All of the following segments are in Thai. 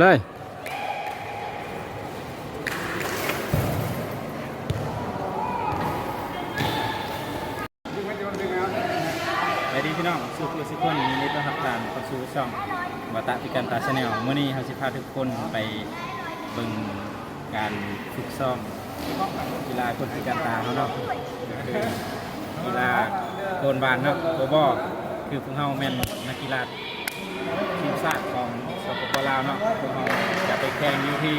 เลยไปดีพี่น้องสุขหรือสุขคนยินดีต้อนรับการเข้าสู่ช่องวาตะพิการตาชาแนลเมื่อนี้เราจะพาทุกคนไปเบิ่งการฝึกซ้อมกีฬาคนพิการตาเขาเนาะก็คือกีฬาโกนบานเนาะโกบอคือพวกเราแม่นนักกีฬาทีมชาติของ ปปลาวเนาะพวกเราจะไปแข่งอยู่ที่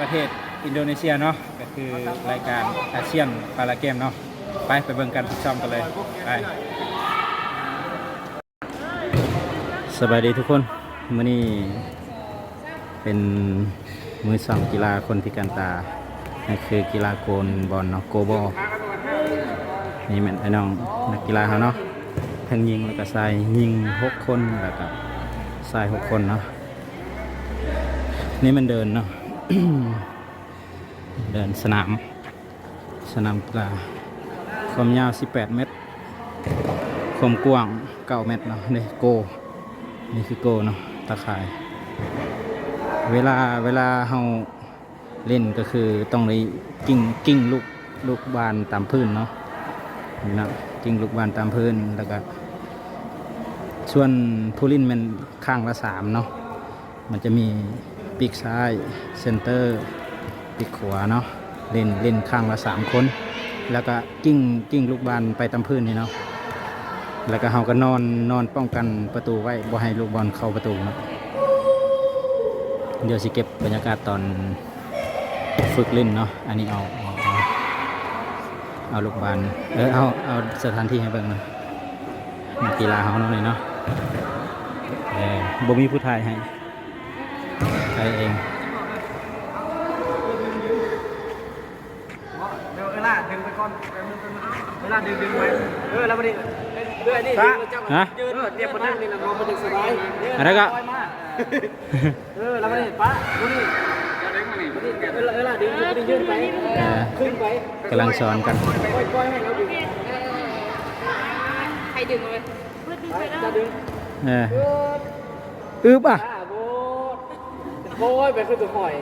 ประเทศอินโดนีเซียเนาะก็คือรายการอาเซียนพาราเกมเนาะไปไปเบิ่งการฝึกซ้อมกันเลยไปสบายดีทุกคนมื่อนี้เป็นมือสองกีฬาคนพิการตานั่นคือกีฬาโกนบอลเนาะโกบอลนี่แม่นไอ้น้องนักกีฬาเขาเนาะทั้งยิงแล้วก็ใส่ยิงหกคนแล้วก็ใส่หกคนเนาะ นี่มันเดินเนาะเดินสนาม สนามกีฬาความยาว 18 เมตร ความกว้าง 9 เมตรเนาะนี่โก นี่คือโกเนาะตะข่าย เวลาเวลาเฮาเล่นก็คือต้องได้กิ้งกิ้งลูกลูกบานตามพื้นเนาะนี่นะกิ้งลูกบานตามพื้นแล้วก็ส่วนผู้เลินมันข้างละสามเนาะมันจะมี ปีกซ้ายเซนเตอร์ปีกขวาเนาะเล่นเล่นข้างละสามคน แล้วก็กิ้งกิ้งลูกบานไปตามพื้นนี่เนาะแล้วก็เฮาก็นอนนอนป้องกันประตูไว้บ่ให้ลูกบอลเข้าประตูเนาะเดี๋ยวสิเก็บบรรยากาศตอนฝึกเล่นเนาะอันนี้เอาเอาเอาเอาลูกบอลเออเอาเอาสถานที่ให้เบิ่งนะกกีฬาเฮาเนาะนี่เนาะเออบ่มีผู้ถ่ายให้ ถ่ายเองเดี๋ยวเวลาดึงไปก่อนเวลาดึงดึงไปเออแล้วมาดิเรื่อยนี่ฮะยืนเตรียมมานั่งนี่นะมองมาถึงสบายอะไรก็เออแล้วมาดิป้าดูนี่เวลาเวลาดึงดึงดึงยืนไปเออขึ้นไปกำลังสอนกันปล่อยปล่อยให้เราดึงใครดึงเอาไว้เพื่อดึงไปแล้วจะดึงเอออึบอะอ่า โบโบยไปขึ้นตัวหอย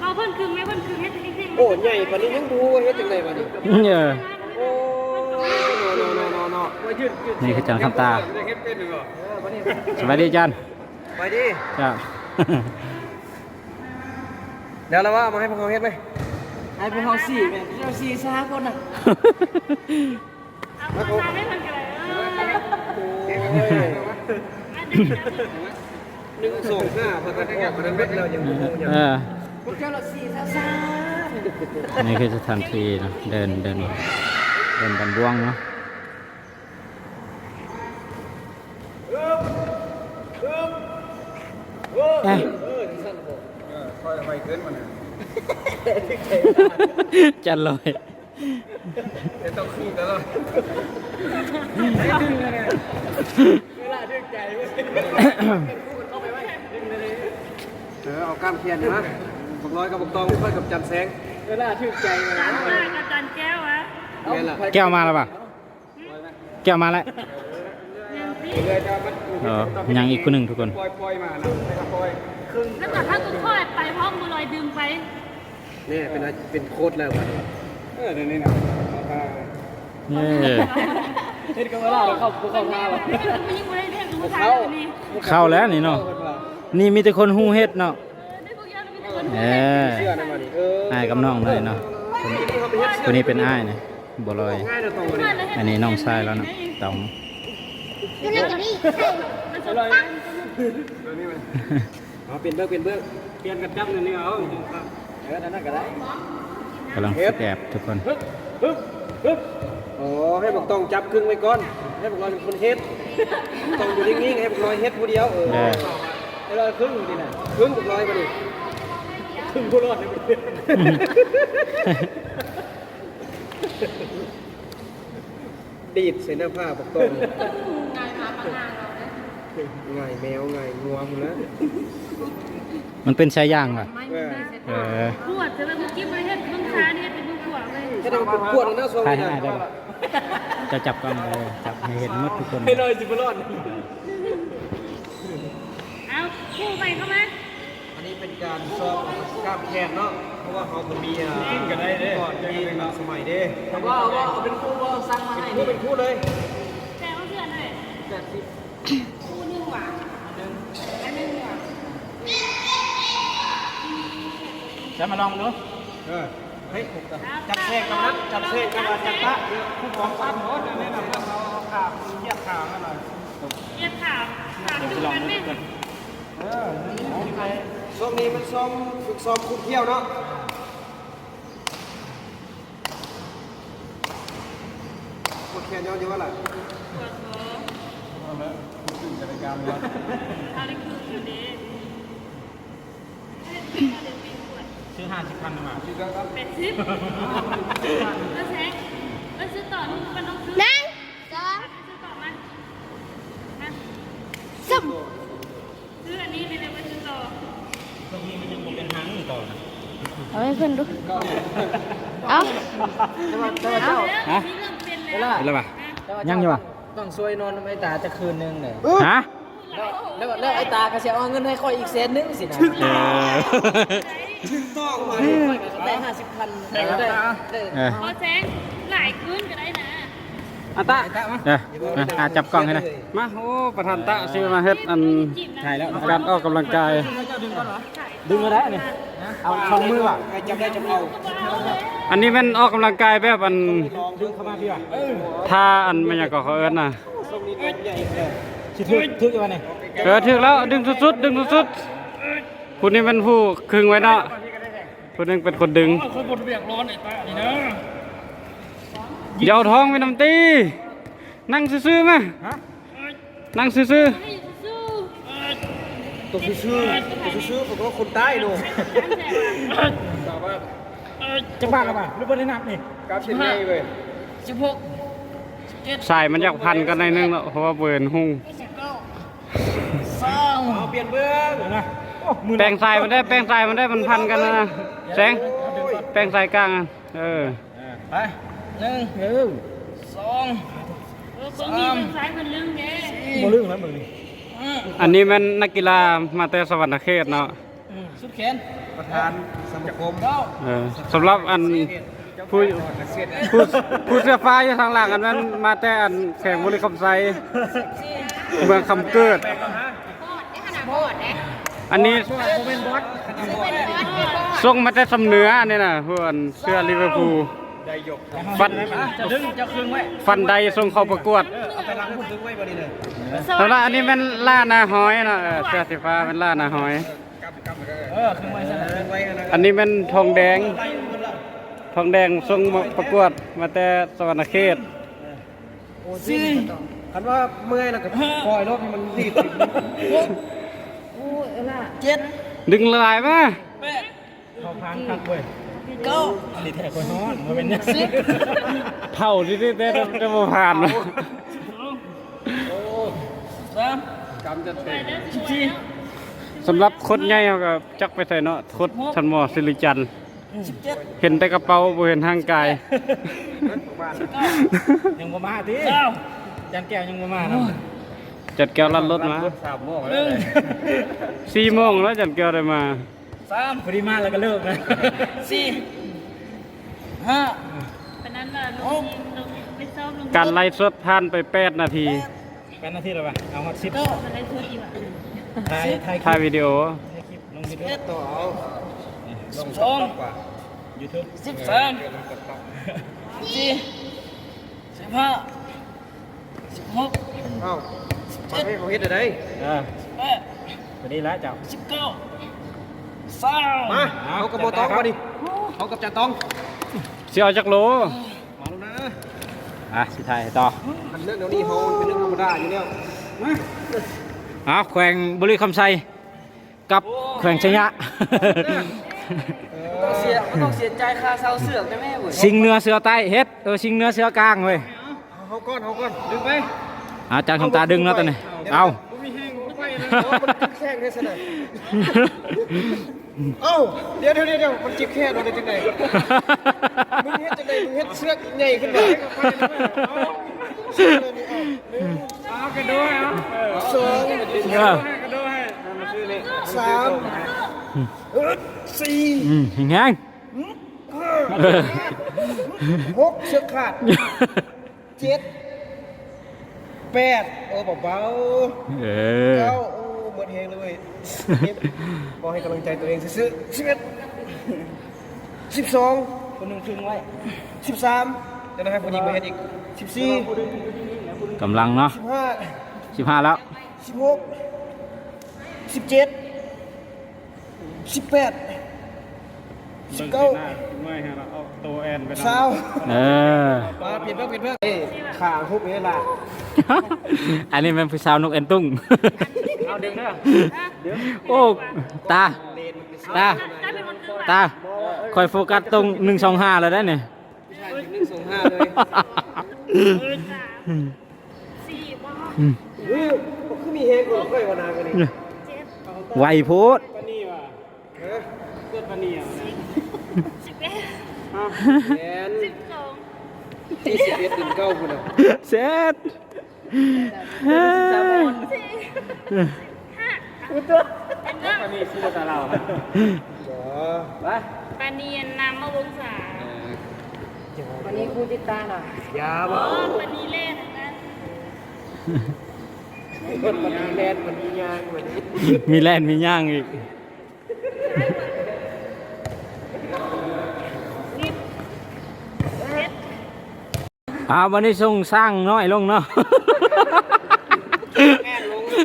เราเพิ่นคึงไหมเพิ่นคึงให้จริงๆโอ้ใหญ่กว่านี้ยังดูเฮ็ดจังได๋บัดนี้เออโอ้โนโนโนโนว่ายืดยืดนี่คือจังคำตา เฮ็ดเป็นหรือเปล่าเออบัดนี้สวัสดีอาจันไปดิจ้าเดี๋ยวเราว่ามาให้พวกเขาเฮ็ดไหมให้พวกเขาสี่แม่เราสี่ซาคนน่ะเอาคนมาได้เพิ่นกันเลยเออ หนึ่งสองห้าพอกันออกกันเม็ดเรายังงงอยู่เออพวกเจ้าเราสี่ซาซานี่คือสถานที่เนอะเดินเดินเดินบันบวงเนาะเอ้ยคอยไปเกินมันจันลอยจะต้องสู้กันแล้วเวลาดึงใจเว้ย เออเอากล้ามเทียนนะบักร้อยกับบักตองค่อยกับจันแสงเวลาดึงใจเลยจานมากกับจานแก้วอะเงี้ยล่ะแก้วมาแล้วป่ะแก้วมาแล้วยังสิเลยจะมันเออยังอีกคนหนึ่งทุกคนปล่อยปล่อยมานะปล่อยครึ่งแล้วแต่ถ้ากูค่อยไปพร้อมมือลอยดึงไปนี่เป็นเป็นโคตรแล้ววันเออเดี๋ยวนี้นะเย้ เฮ็ดกันเวลาเราเข้าภูเขาท่าไม่ได้มันยิงกูได้เรียกกูมาถ่ายเข้าเลยนี่เข้าแล้วนี่เนาะนี่มีแต่คนหูเฮ็ดเนาะได้พวกยาเราไม่ได้คนเออเชื่อนะมาดิเอออ้ายกับน้องเลยเนาะคนคนนี้เป็นอ้ายนะบ่ลอยง่ายเลยตรงเลยอันนี้น้องชายแล้วเนาะตองมันสดตั้งเอาเปลี่ยนเบื้องเปลี่ยนเบื้องเปลี่ยนกันจับนั่นนี่เอาเออนั่นก็ได้กำลังฝึกแอบทุกคนฮึบฮึบฮึบ อ๋อให้บอกต้องจับครึ่งไว้ก่อน ให้บอกลอยเป็นคนเฮ็ด ต้องอยู่นิ่งๆให้บอกลอยเฮ็ดผู้เดียวเออเออให้ลอยครึ่งอยู่นี่นะครึ่งบอกลอยมาดิครึ่งผู้รอดเลยดีดใส่หน้าผ้าบอกต้องง่ายแมวง่ายงัวหมดแล้วมันเป็นชายย่างป่ะ ไม่เออเออ ปวดจะแล้วเมื่อกี้มันเห็นมึงค้าเนี่ยเป็นมึงปวดเลยถ้าเราเป็นพวดนะโซ่ถ่ายเนี่ให้ยได้ป่ะ จะจับกล้องเลยจับให้เห็นหมดทุกคนให้เลยสิบรอดเอาคู่ไปเข้ามาอันนี้เป็นการซ้อมกล้ามแขนเนาะ เพราะว่าเขาก็มีอ่ากันได้เด้ก่อนมีสมัยเด้แต่ว่าว่าเอาเป็นคู่ว่าสร้างมาให้เป็นคู่เลยแต่เอาเสื้อหน่อยคู่หนึงหว่ะอันหนึงหว่ะจะมาลองดูเออ เฮ้ยจับเสกกับนั้นจับเสกกับจับตะคู่ของสามโน้ตแนะนำว่าเขาเอาขาเยียบขามาหน่อยเรียกถามถามดูกันไหมเออช่วงนี้มันซ้อมฝึกซ้อมคุมเที่ยวเนาะปวดแขนย้อนเยอะล่ะปวดหัวเอาละคุณจะไปการวัดเอาได้คืออยู่ดี ซื้อห้าสิบพันมาที่ก็ครับเป็นซิปแล้วแซงแล้วซื้อต่อนี่มันต้องซื้อนั่งสองซื้อต่อมานะสามซื้ออันนี้ไปเลยมาซื้อต่อตรงนี้มันยังเป็นหางต่อนะเอาให้เพื่อนดูเอาแต่ว่าแต่ว่าเจ้าฮะนี่เริ่มเป็นแล้วเห็นแล้วป่ะยังอยู่ป่ะต้องช่วยนอนไอ้ตาจะคืนนึงเนี่ยฮะแล้วแล้วไอ้ตาก็จะเอาเงินให้ค่อยอีกแสนนึงสินะเออถึง ต้องมาได้ห้าสิบพันได้ได้เออพอแซงหลายคืนก็ได้นะอาตะเอออาจับกล้องให้หนะมาโอ้ประธานตะซื้อมาเฮ็ดอันถ่ายแล้วการออกกำลังกายดึงมาได้นี่เอาสองมือว่ะใครจำได้จำเอาอันนี้เป็นออกกำลังกายแบบอันลองดึงเข้ามาพี่ว่ะท่าอันไม่อยากก็เขาเอิ้นน่ะช่วงนี้นมใหญ่เลยสิถึกถึกอยู่นี่เออถึกแล้วดึงสุดๆดึงสุดๆ คุณนี่เป็นผู้คึงไว้เนาะคุณนึงเป็นคนดึงคนบนเบียกร้อนไอ้ตานี่นะเดี๋ยวเอาท้องไปนำตี นั่งซื่อๆมานั่งซื่อให้สู้ตัวซื่อๆตัวซื่อๆผมว่าคนใต้ดูๆจังบ้านแล้วป่ะหรือบ่ได้นับนี่กราฟเส้นใหญ่เว้ยสิบหกสายมันอยากพันกันในอยนึงแล้วเพราะว่าเบิร์นหุ่งสองเอาเปลี่ยนเบื้อง แปลงสายมันได้แปลงสายมันได้มันพันกันนะแสงแปลงสายกลางอะเออไปหนึ่งสองเออคนมีคนซ้ายคนลึงแกบ่ลึงแล้วมึงนี่อันนี้มันนักกีฬามาแต่สวรรคเขตเนาะสุดแขนประธานสมาคมเก้าเออสำหรับอันผู้ผู้ผู้เสื้อฟ้าอยู่ทางหลังอันนั้นมาแต่อันแข่งบุรีคำไซเมืองคำเกิด อันนี้ส่งมาแต่สำเหนืออันนี้นะเพื่อนเสื้อลิเวอร์พูลฟันจะดึงจะคืนไว้ฟันใดส่งเข้าประกวดเอาไปล้างพูดถึงไว้บ่ดีเลยสำหรับอันนี้เป็นล่านาหอยเนาะเออเสื้อสีฟ้าเป็นล่านาหอยเออคืนไว้ซะนะไว้นะอันนี้เป็นทองแดง ทองแดงส่งมาประกวดมาแต่สวรรคเขตสี่คันว่าเมื่อยแล้วก็ปล่อยรถให้มันรีบ เจ็ดดึงลายมาแปดเขาพานคักเว้ยเก้านี่แท้คนฮ้อนมาเป็นเนี่ยเท่าที่ได้ได้ได้บ่ผ่านนะสามกำจะเตะสี่สำหรับคนใหญ่เขาก็จักไปใส่เนาะคดชันหมอสิริจันทร์สิบเจ็ดเห็นแต่กระเป๋าบ่เห็นทางกายยังบ่มาทีเก้าจันแก้วยังบ่มาเนาะ จัดแก้วลัดรถมาสามโมงหแล้วนึ่งสี่โมงแล้วจัดแก้วได้มาสามพอดีมาแล้วก็เลิกนะสี่ห้าเป็นนั้นล่ะลุงลุงไปซ้อมลุงการไล่สดผ่านไป8นาทีแปดนาทีแล้วป่ะเอามาสิบอะไรเธออีกอะถ่ายถ่ายคถ่ายลิปวิดีโอถ่ายคลิปลงวิดีโอต่อเอาสิบสองกว่ายูทูบสิบสามสี่สิบห้าสิบหกเอ้า มาให้เขาเฮ็ดได้เออแปดพอดีแล้วเจ้าสิบเก้าสามมาเขากับโบต้องมาดิเขากับจ่าต้องสิเอาจักโลมาแล้วนะอะสิถ่ายต่อมันเรื่องเดี๋ยวนี้เขาเป็นเรื่องธรรมดาอยู่แล้วอ้าวแขวงบุรีคำไซกับแขวงชยะต้องเสียต้องเสียใจค่าเสาเสือกได้ไหมเว้ยสิงเหนือเสือใต้เฮ็ดเออสิงเหนือเสือกลางเว้ยเขาก้อนเขาก้อนดึงไป อาจารย์คำตาดึงแล้วตอนนี้เอาไม่แห้งไปนะมันแข้งได้ซะหน่อยเอ้าเดี๋ยวเดี๋ยวเดี๋ยวมันจิบแค่โดนได้จังไดมึงเฮ็ดจังไดมึงเฮ็ดเสือกใหญ่ขึ้นมาเอากระโดดเอาสองเออกระโดดให้มาชื่อเลยสามสี่อืมแห้งๆเออหกเชือกขาดเจ็ด แปดโอ้เบาเอๆอ เก้าโอ้หมดแหงเลยเว้ยสิบบอกให้กำลังใจตัวเองซื้อๆสิบเอ็ดสิบสองคนหนึ่งครึ่งไว้สิบสามจะได้ให้ผู้หญิงมาเห็นอีกสิบสี่กำลังเนาะสิบห้า สิบห้าแล้ว สิบหกสิบเจ็ดสิบแปดสิบเก้าไม่ฮะเราเอาตัวแอนไปสาวเออมาเปลี่ยนเพื่อนเปลี่ยนเพื่อนเอ้ยขาทุบนี่ล่ะ อันนี้เป็นผู้สาวนกเอ็นตุ้งเอาดึงเด้อโอ้ตาตาตาคอยโฟกัสตรงหนึ่งสองห้าแล้วได้เนี่ยหนึ่งสองห้าเลยสี่บอเฮ้ยบอกคือมีเฮงกว่าค่อยกว่านานกันนี่ไวโพดปานี่ว่ะเฮ้ยเกิดปานี่อะสิบเอ็ดแอนสิบสองที่สิบเอ็ดถึงเก้าคุณอะเสร็จ เป็นเรื่องปานี่ชื่อตาเราฮะจ๋อไปปานียนนามวงศาวันนี้ครูจิตตาหน่อยยาอ๋บ่อปานีเล่นนะคนมันมีแลนมันมียางมันมีมีแลนด์มีย่างอีกอ่าวันนี้ส่งสร้างน้อยลงเนาะแอนลง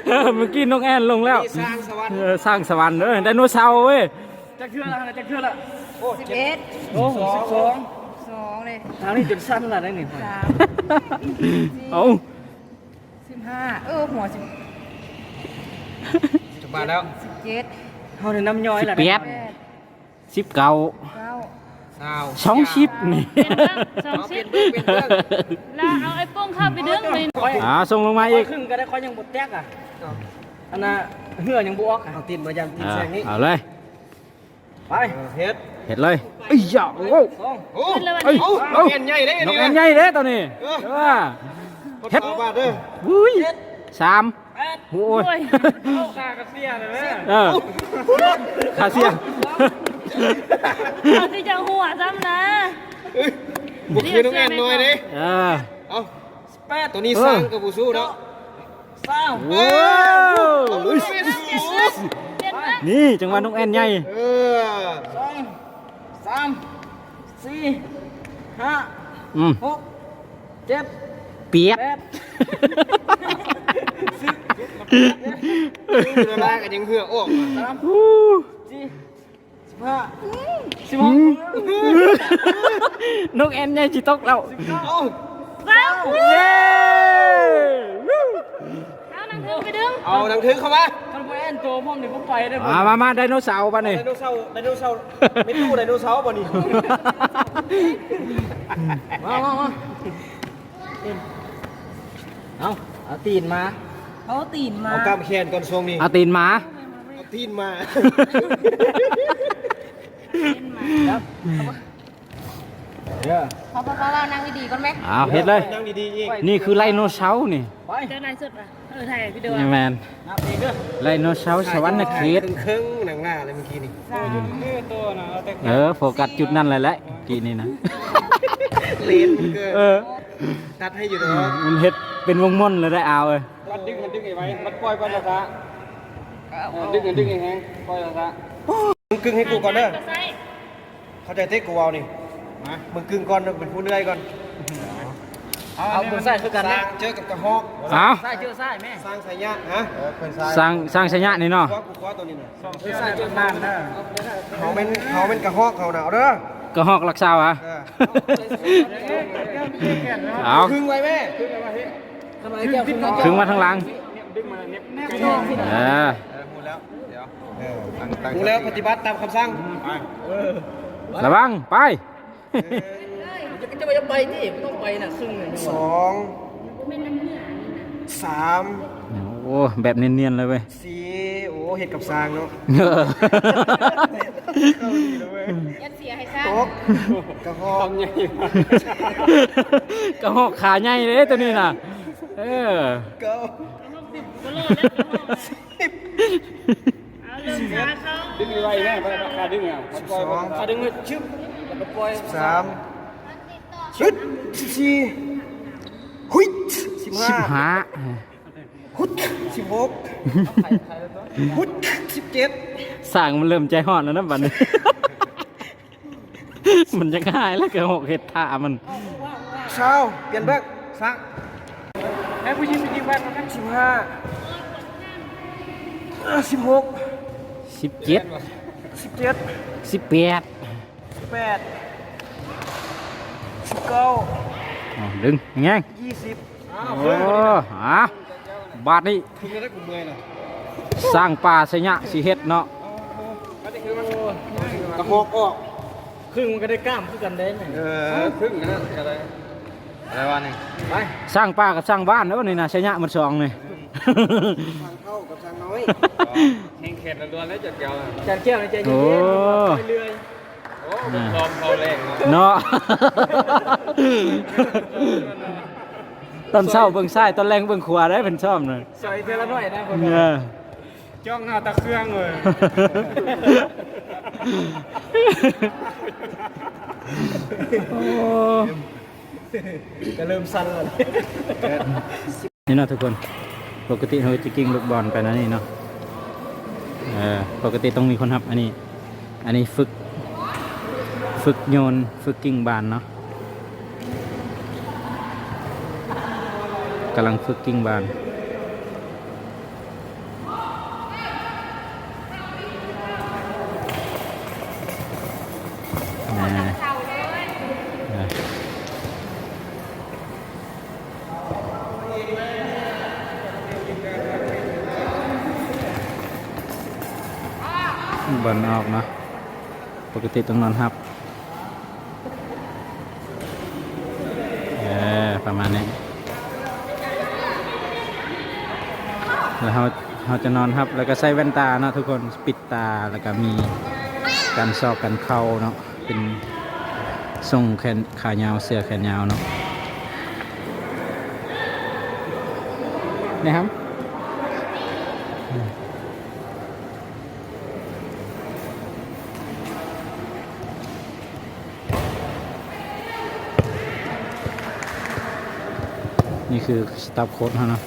เออเมื่อกี้นกแอนลงแล้วที่สร้างสวรรค์เออสร้างสวรรค์เออไดโนเสาร์เว้ยจะเคลื่อนละจะเคลื่อนละโอ้เจ็ดโอ้โหสิบสองสองเลยทางนี้จนสั้นละได้หนึ่งสามเอาสิบห้าเออหัวสิบจะมาแล้วสิบเจ็ดเขาในน้ำย้อยสิบละแปดแปดสิบเก้าเก้า สาวสองสิบนี่เป็นเรื่องสองเอาเปสิลี่ยบนเพื่อนเปลี่ยนเพื่อนแล้วเอาไอ้โป้งเข้าไปดึงเลยอ่าส่งลงมาอีอีกกครึ่งก็ได้คอยยังบดแตกอะอันน่ะเหือยังบวกอะเอาตีนมายันตีนอ่าแสงนี้เอาเลยไปเออเฮ็ดเห็ดเลยเอ้ยอย่าโอ้สองโอ้ขึ้นเลยวันเอ้ยนี้เอาเอ็นใหญ่เลยนกแอนใหญ่เด้ตัวนี้เออเออเฮ็ดบาทเด้อวุ้ยสามแปดโอ้ยโอ้ยตากระเสียเลยแม่เออขาเสียง เอาที่จะหัวซ้ำนะบุกคือน้องแอนน้อยเด้เออเอาแปดตัวนี้สร้างกับบูสู้เนาะสามว้าวอุ๊ยเปลี่ยนเรื่องนี่จังหวะนกแอนใหญ่เออสองสามสี่ห้าอืมหกเจ็ดเปียกแปดเวลากันยังเหือออกมาสามอู้สี่สิบ ห้าสิบหอืกมนกแอนใหญ่จิตกแล้วเอ้าแล้วเย้วู้เอาหนังเธอไปดึงเอาหนังถึงเข้ามาท่านผู้แอนโจมผมนี่ผมไปได้ผมมามามาไดโนเสาร์ป่ะนี่ไดโนเสาร์ไดโนเสาร์ไม่ตู้ไดโนเสาร์บ่นี่มามามาเอาเอาตีนมาเขาตีนมา เอากล้ามแขนก่อนทรงนี่เอาตีนหมา เอาตีนมา เดี๋ยวพอพอพอเรานั่งดีๆก่อนไหมเอาเฮ็ดเลย นั่งดีๆอีกนี่คือไลโนเสาร์นี่ไปเจ้านายสุดอะเออถ่ายวิดีโอนี่แมนนับเองเด้อไลโนเสาร์สวรรค์เขตครึ่งๆหนังหน้าอะไรเมื่อกี้นี่คือตัวนะเอาแต่เออโฟกัสจุดนั้นเลยแหละกีนี่นะเลนเกินเออตัดให้อยู่เนาะมันเฮ็ดเป็นวงม่อนเลยได้เอาเอ้ยมันดึงมันดึงไอ้ไว้มันปล่อยไปละซะดึงมันดึงไอ้แห้งปล่อยละซะมึงกึ่งให้กูก่อนเด้อใส่ เข้าใจเต๊กกูเอานี่มามึงกึ่งก่อนเด้อเป็นผู้เหนื่อยก่อนเอาตัวใส่คือกันสนะร้างเจอกับกระหอกเอาใส่เจอใส่แม่สร้างสายยะฮะเออเป็นสายสร้างสร้างสัญญานี่เนาะคว้ากูคว้าตัวนี้น่ะใส่เจอนั่นนะเขาเป็นเขาเป็นกระหอกเขาหนาวเด้อ ก็ฮอกรักษาอะเออ เอาครึ่งไว้แม่ทำไมแก้วขึ้นมาถึงมาทางหลังเออพูดแล้วเดี๋ยวเออพูดแล้วปฏิบัติตามคำสั่ง ระวัง ไปจะจะไปจะไปที่ต้องไปน่ะครึ่งหนึ่งสองสามโอ้แบบเนียนๆเลยเว้ยสี่โอ้เห็ดกับสร้างเนาะเออยันเสียให้ซ่าโต๊ะกระหอบทำยังไงกระหอกขาใหญ่เลยตัวนี้น่ะเออเก้าก็โลดแล้วก็โลดเอาเรื่องขาเขาดึงไว้แน่ไปราดึงอะขาดึงเลยชึบแล้วก็ปล่อยสามชุดสิบสี่หุ้ยสิบห้าสิบห้าห้าหุดสิบหกหุดสิบเจ็ดสั่งมันเริ่มใจห่อนแล้วนะบัดนี้ มันจะง่ายแล้วเกระหกเห็ดท่ามันเช้าเปลี่ยนแบกสักให้ผู้หญิงไปยิงแว่นสิบห้าสิบหก สิบเจ็ดสิบเจ็ดสิบแปดสิบแปดสิบเก้าอ๋อดึงยังไงยี่สิบโอ้ฮะบาทนี้คุณจะได้กลุ่มเมื่อยนะสร้างป่าสยะสิเฮ็ดเนาะกระหอกออกครึ่งมันก็ได้กล้ามคือกันได้ไหมเอเอออครึ่งนะอะไรอะไรวะนี่ไปสร้างป่ากับสร้างบ้านแล้วนี่นะสยะมันสองนี่ แข่งเข็ดละดวนแล้วจัดเกี่ยวจานแก้วในใจโอ้เย็นๆไปเรื่อยโอ้เป็นลอมเขาแรงเนาะเนาะตอนเช้าเบิ่งซ้ายตอนแรงเบิ่งขวาได้เป็นชอบเลยซอยเทละน้อยนะผมเนี่ยจ้องหน้าตะเครื่องเลยโอ้ก็เริ่มสั่นแล้วนี่เนาะทุกคน ปกติเราจะกิ้งลูกบอลไปนะนี่เนาะ เออปกติต้องมีคนทับ อันนี้ อันนี้ฝึก ฝึกโยน ฝึกกิ้งบานเนาะกำลังฝึกกิ้งบาน บอลออกเนาะปกติต้องนอนทับเออประมาณนี้แล้วเราเราจะนอนครับ แล้วก็ใส่แว่นตาเนาะทุกคนปิดตาแล้วก็มีการซอกกันเข้าเนาะเป็นทรงแขนขายาวเสื้อแขนยาวเนาะนี่ครับ คือสตาฟโค้ดเขานะ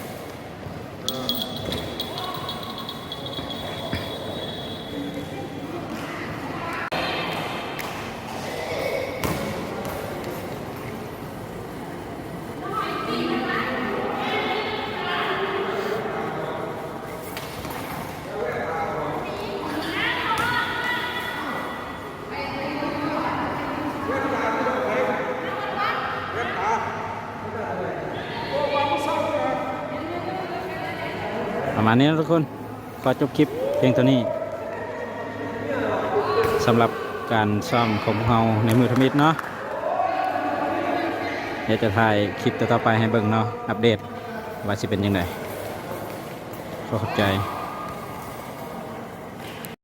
มาณนี้นะทุกคนขอจบคลิปเพียงเท่านี้สำหรับการซ่อมของเราในมือทมิดเนาะเดี๋ยวจะถ่ายคลิปต่อไปให้เบิ่งเนาะอัปเดตว่าสิเป็นยังไงขอขอบใจ